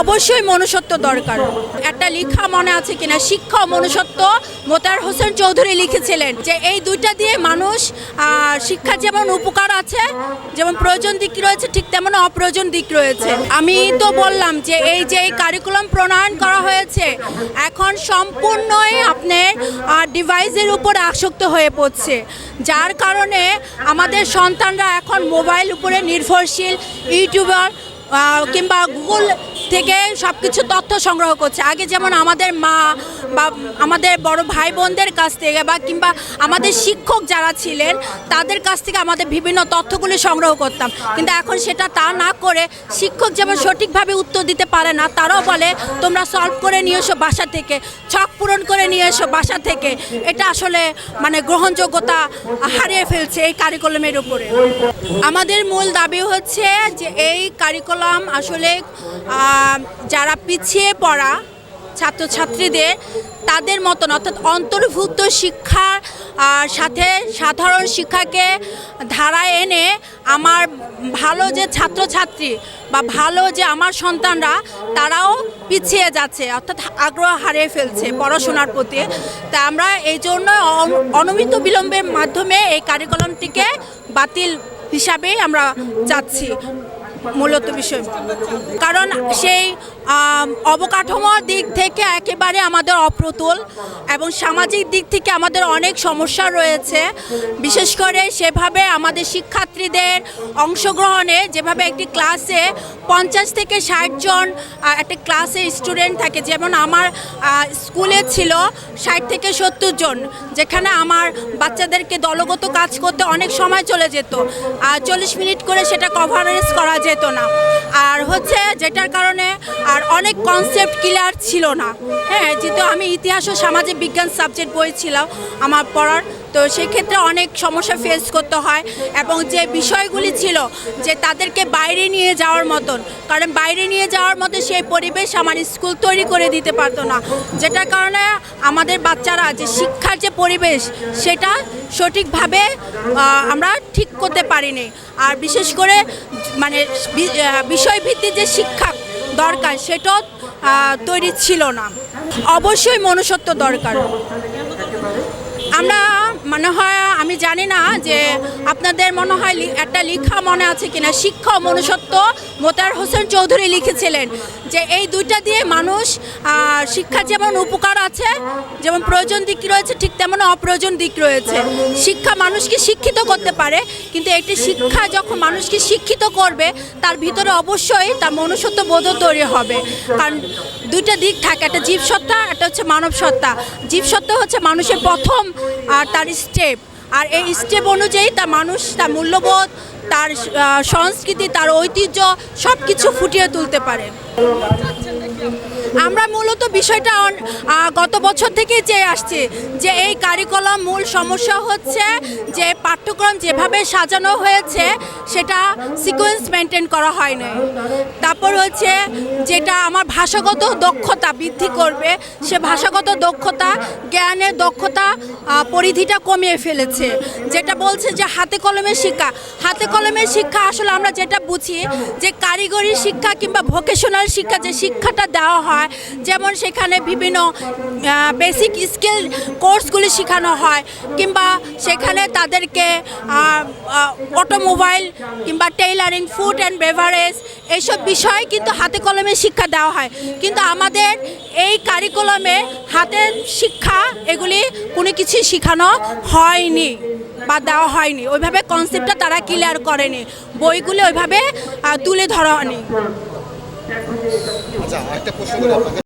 অবশ্যই মনুষ্যত্ব দরকার। একটা লেখা মনে আছে কিনা? শিক্ষা মনুষ্যত্ব। মোতার হোসেন চৌধুরী লিখেছিলেন যে, এই দুইটা দিয়ে মানুষ শিক্ষার যেমন উপকার আছে, যেমন প্রয়োজন দিক রয়েছে, ঠিক তেমন অপ্রয়োজন দিক রয়েছে। আমি তো বললাম যে, এই যে কারিকুলাম প্রণয়ন করা হয়েছে, এখন সম্পূর্ণই আপনার ডিভাইসের উপর আসক্ত হয়ে পড়ছে। যার কারণে আমাদের সন্তানরা এখন মোবাইল উপরে নির্ভরশীল, ইউটিউবার কিংবা গুগল থেকে সব কিছু তথ্য সংগ্রহ করছে। আগে যেমন আমাদের মা বা আমাদের বড় ভাই বোনদের কাছ থেকে বা কিংবা আমাদের শিক্ষক যারা ছিলেন, তাদের কাছ থেকে আমাদের বিভিন্ন তথ্যগুলি সংগ্রহ করতাম। কিন্তু এখন সেটা তা না করে শিক্ষক যেমন সঠিকভাবে উত্তর দিতে পারে না, তারাও বলে, তোমরা সলভ করে নিয়ে এসো বাসা থেকে, ছক পূরণ করে নিয়ে এসো বাসা থেকে। এটা আসলে মানে গ্রহণযোগ্যতা হারিয়ে ফেলছে এই কারিকুলামের উপরে। আমাদের মূল দাবি হচ্ছে যে এই কারিকুলাম আসলে যারা পিছিয়ে পড়া ছাত্রছাত্রীদের তাদের মতন, অর্থাৎ অন্তর্ভুক্ত শিক্ষার সাথে সাধারণ শিক্ষাকে ধারায় এনে আমার ভালো যে ছাত্রছাত্রী বা ভালো যে আমার সন্তানরা, তারাও পিছিয়ে যাচ্ছে, অর্থাৎ আগ্রহ হারিয়ে ফেলছে পড়াশোনার প্রতি। তা আমরা এই জন্য অন- অনমিত বিলম্বের মাধ্যমে এই কারিকুলামটিকে বাতিল হিসাবেই আমরা চাচ্ছি। মূলত বিষয়। কারণ সেই অবকাঠামোর দিক থেকে একেবারে আমাদের অপ্রতুল এবং সামাজিক দিক থেকে আমাদের অনেক সমস্যা রয়েছে। বিশেষ করে সেভাবে আমাদের শিক্ষার্থীদের অংশগ্রহণে যেভাবে একটি ক্লাসে পঞ্চাশ থেকে ষাট জন একটা ক্লাসে স্টুডেন্ট থাকে, যেমন আমার স্কুলে ছিল ষাট থেকে সত্তর জন, যেখানে আমার বাচ্চাদেরকে দলগত কাজ করতে অনেক সময় চলে যেত। চল্লিশ মিনিট করে সেটা কভারেজ করা যেত। না। আর হচ্ছে যেটার কারণে আর অনেক কনসেপ্ট ক্লিয়ার ছিল না। হ্যাঁ যেহেতু আমি ইতিহাস ও সামাজিক বিজ্ঞান সাবজেক্ট বই ছিলাম, আমার পড়ার তো সেক্ষেত্রে অনেক সমস্যা ফেস করতে হয় এবং যে বিষয়গুলি ছিল যে তাদেরকে বাইরে নিয়ে যাওয়ার মতন, কারণ বাইরে নিয়ে যাওয়ার মতো সেই পরিবেশ আমার স্কুল তৈরি করে দিতে পারতো না। যেটার কারণে আমাদের বাচ্চারা যে শিক্ষার যে পরিবেশ, সেটা সঠিকভাবে আমরা ঠিক করতে পারিনি। আর বিশেষ করে মানে বিষয়ভিত্তিক যে শিক্ষা দরকার, সেটাও তৈরি ছিল না। অবশ্যই মনুষ্যত্ব দরকার। আমরা মনে হয় আমি জানি না যে আপনাদের মনে হয় একটা লেখা মনে আছে কিনা। শিক্ষা মনুষ্যত্ব মোতার হোসেন চৌধুরী লিখেছিলেন যে এই দুইটা দিয়ে মানুষ আহ, শিক্ষার যেমন উপকার আছে যেমন প্রয়োজন দিক রয়েছে ঠিক তেমন অপ্রয়োজন দিক রয়েছে। শিক্ষা মানুষকে শিক্ষিত করতে পারে কিন্তু একটি শিক্ষা যখন মানুষকে শিক্ষিত করবে তার ভিতরে অবশ্যই তার মনুষ্যত্ব বোধও তৈরি হবে। কারণ দুইটা দিক থাকে একটা জীবসত্তা একটা হচ্ছে মানব সত্তা জীবসত্তা হচ্ছে মানুষের প্রথম আর তার স্টেপ। আর এই স্টেপ অনুযায়ী তা মানুষ তার মূল্যবোধ, তার সংস্কৃতি, তার ঐতিহ্য সব কিছু ফুটিয়ে তুলতে পারে। আমরা মূলত বিষয়টা গত বছর থেকেই চেয়ে আসছি যে এই কারিকুলাম মূল সমস্যা হচ্ছে যে পাঠ্যক্রম যেভাবে সাজানো হয়েছে, সেটা সিকোয়েন্স মেনটেন করা হয় হয়নি তারপর হচ্ছে যেটা আমার ভাষাগত দক্ষতা বৃদ্ধি করবে, সে ভাষাগত দক্ষতা, জ্ঞানের দক্ষতা পরিধিটা কমিয়ে ফেলেছে। যেটা বলছে যে হাতে কলমের শিক্ষা। হাতে কলমের শিক্ষা আসলে আমরা যেটা বুঝি যে কারিগরি শিক্ষা কিংবা ভোকেশনাল শিক্ষা যে শিক্ষাটা দেওয়া হয় যেমন সেখানে বিভিন্ন বেসিক স্কিল কোর্সগুলি শেখানো হয়, কিংবা সেখানে তাদেরকে অটোমোবাইল কিংবা টেইলারিং ফুড অ্যান্ড বেভারেজ এইসব বিষয় কিন্তু হাতে কলমে শিক্ষা দেওয়া হয়। কিন্তু আমাদের এই কারিকুলামে হাতের শিক্ষা এগুলি কোনো কিছু শেখানো হয়নি বা দেওয়া হয়নি। ওইভাবে কনসেপ্টটা তারা ক্লিয়ার করেনি। বইগুলি ওইভাবে তুলে ধরা হয়নি আচ্ছা একটা প্রশ্ন করি আপনাকে।